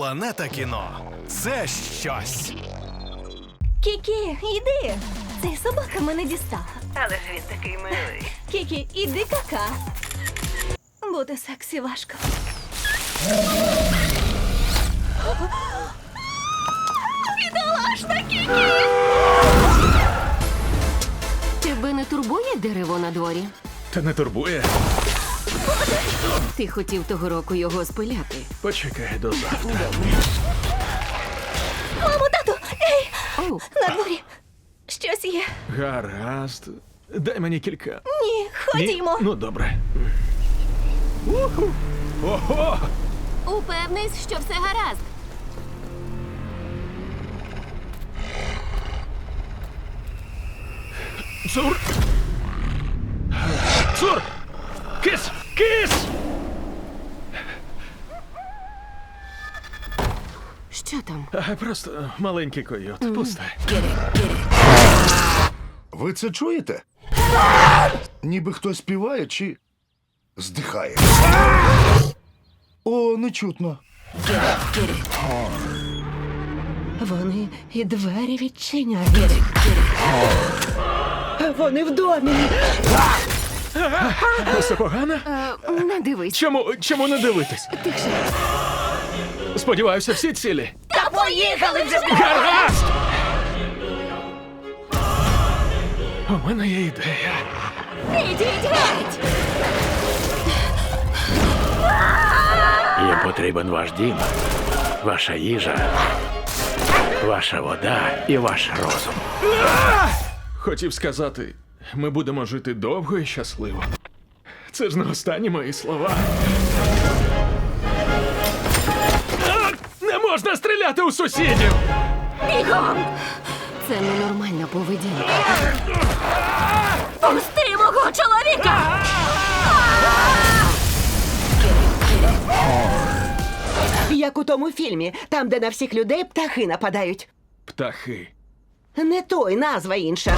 Планета кіно це щось. Кікі, іди. Цей собака мене дістала. Але ж він такий милий. Кікі, іди кака. Бути сексі важко. Бідолашна Кікі! Тебе не турбує дерево на дворі? Та не турбує. Ти хотів того року його спиляти. Почекай до завтра. Мамо, тату! Ей! Оу, На дворі! Щось є. Гаразд. Дай мені кілька. Ні, Ні? ходімо. Ну, добре. Уху. Ого! упевнись, що все гаразд. Цур! Цур! Кис! Кис! Що там? Просто маленький койот. Пусте. Ви це чуєте? Ніби хтось співає чи здихає. О, не чутно. Вони і двері відчиняють. Вони в домі. Все погано? Е, не дивись. Чому, чому не дивитись? Сподіваюся, всі цілі. Та поїхали вже! Гаразд! У мене є ідея. Ідіть геть! Їм потрібен ваш дім, ваша їжа, ваша вода і ваш розум. Хотів сказати, ми будемо жити довго і щасливо. Це ж не останні мої слова. А! Не можна стріляти у сусідів! Бігом! Це ненормальна поведінка. Пусти мого чоловіка! Як у тому фільмі, там, де на всіх людей птахи нападають. Птахи. Не той, назва інша.